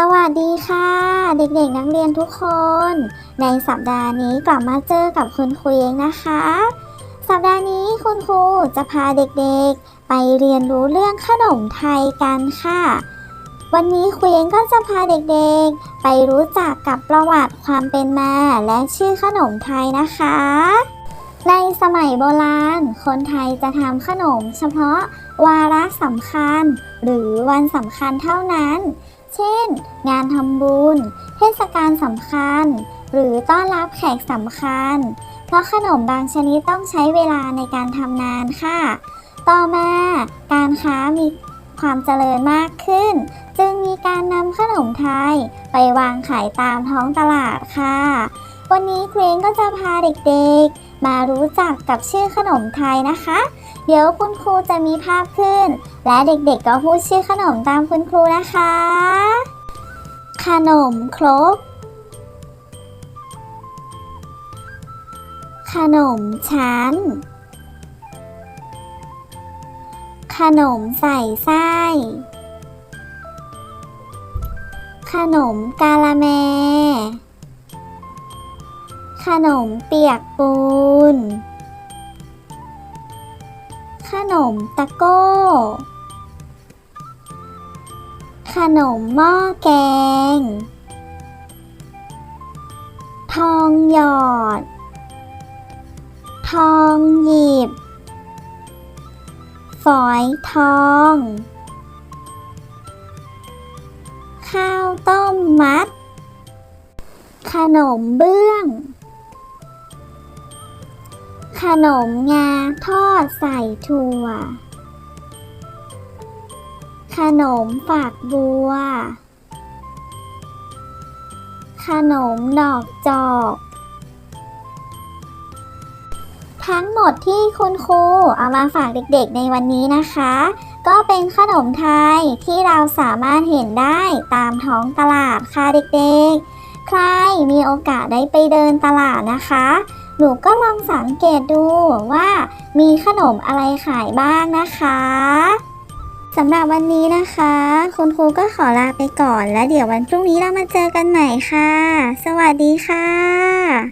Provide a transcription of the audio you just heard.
สวัสดีค่ะ เด็กๆนักเรียนทุกคน ในสัปดาห์นี้กลับมาเจอกับคุณครูเองนะคะ สัปดาห์นี้คุณครูจะพาเด็กๆ ไปเรียนรู้เรื่องขนมไทยกันค่ะ วันนี้ครูเองก็จะพาเด็กๆ ไปรู้จักกับประวัติความเป็นมาและชื่อขนมไทยนะคะ ในสมัยโบราณ คนไทยจะทำขนมเฉพาะวาระสำคัญ หรือวันสำคัญเท่านั้น เช่น งานทำบุญ เทศกาลสำคัญ หรือต้อนรับแขกสำคัญ เพราะขนมบางชนิดต้องใช้เวลาในการทำนานค่ะ ต่อมาการค้ามีความเจริญมากขึ้น จึงมีการนำขนมไทย ไปวางขายตามท้องตลาดค่ะ วันนี้เครงก็จะพาเด็กๆ มารู้จักกับชื่อขนมไทยนะคะ เดี๋ยวคุณครูจะมีภาพขึ้น และเด็กๆก็พูดชื่อขนมตามคุณครูนะคะ ขนมครก ขนมชั้น ขนมใส่ไส้ขนมกาละแม ขนมเปียกปูน ขนมตะโก้ ขนมหม้อแกง ทองหยอด ทองหยิบ ฝอยทอง ข้าวต้มมัด ขนมเบื้อง ขนมงาทอดใส่ถั่ว ขนมฝากบัว ขนมดอกจอก ทั้งหมดที่คุณครูเอามาฝากเด็กๆในวันนี้นะคะ ก็เป็นขนมไทยที่เราสามารถเห็นได้ตามท้องตลาดค่ะเด็กๆ ใครมีโอกาสได้ไปเดินตลาดนะคะ หนูก็ลองสังเกตดูว่ามีขนมอะไรขายบ้างนะคะสำหรับวันนี้นะคะ คุณครูก็ขอลาไปก่อน แล้วเดี๋ยววันพรุ่งนี้เรามาเจอกันใหม่ค่ะ สวัสดีค่ะ